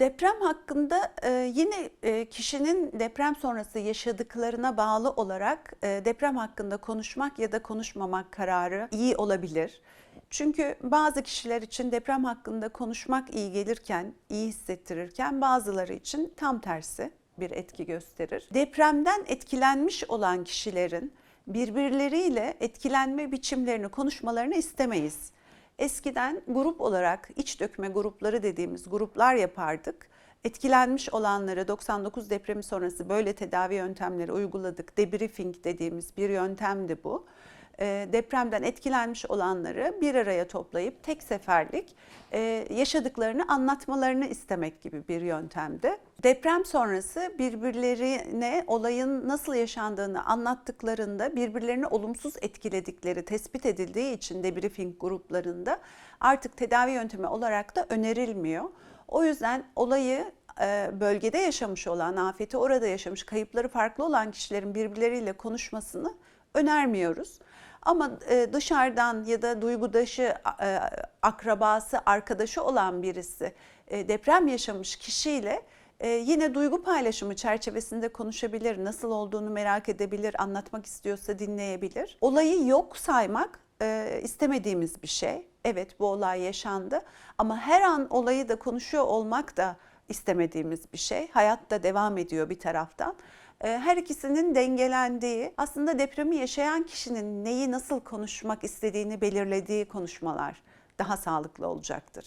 Deprem hakkında e, yine e, kişinin deprem sonrası yaşadıklarına bağlı olarak e, deprem hakkında konuşmak ya da konuşmamak kararı iyi olabilir. Çünkü bazı kişiler için deprem hakkında konuşmak iyi gelirken, iyi hissettirirken bazıları için tam tersi bir etki gösterir. Depremden etkilenmiş olan kişilerin birbirleriyle etkilenme biçimlerini konuşmalarını istemeyiz. Eskiden grup olarak iç dökme grupları dediğimiz gruplar yapardık. Etkilenmiş olanları 99 depremi sonrası böyle tedavi yöntemleri uyguladık. Debriefing dediğimiz bir yöntemdi bu. Ee, Depremden etkilenmiş olanları bir araya toplayıp tek seferlik e, yaşadıklarını anlatmalarını istemek gibi bir yöntemdi. Deprem sonrası birbirlerine olayın nasıl yaşandığını anlattıklarında birbirlerini olumsuz etkiledikleri tespit edildiği için debriefing gruplarında artık tedavi yöntemi olarak da önerilmiyor. O yüzden olayı e, bölgede yaşamış olan, afeti orada yaşamış, kayıpları farklı olan kişilerin birbirleriyle konuşmasını önermiyoruz. Ama e, dışarıdan ya da duygudaşı, e, akrabası, arkadaşı olan birisi e, deprem yaşamış kişiyle yine duygu paylaşımı çerçevesinde konuşabilir, nasıl olduğunu merak edebilir, anlatmak istiyorsa dinleyebilir. Olayı yok saymak istemediğimiz bir şey. Evet bu olay yaşandı ama her an olayı da konuşuyor olmak da istemediğimiz bir şey. Hayat da devam ediyor bir taraftan. E, Her ikisinin dengelendiği, aslında depremi yaşayan kişinin neyi nasıl konuşmak istediğini belirlediği konuşmalar daha sağlıklı olacaktır.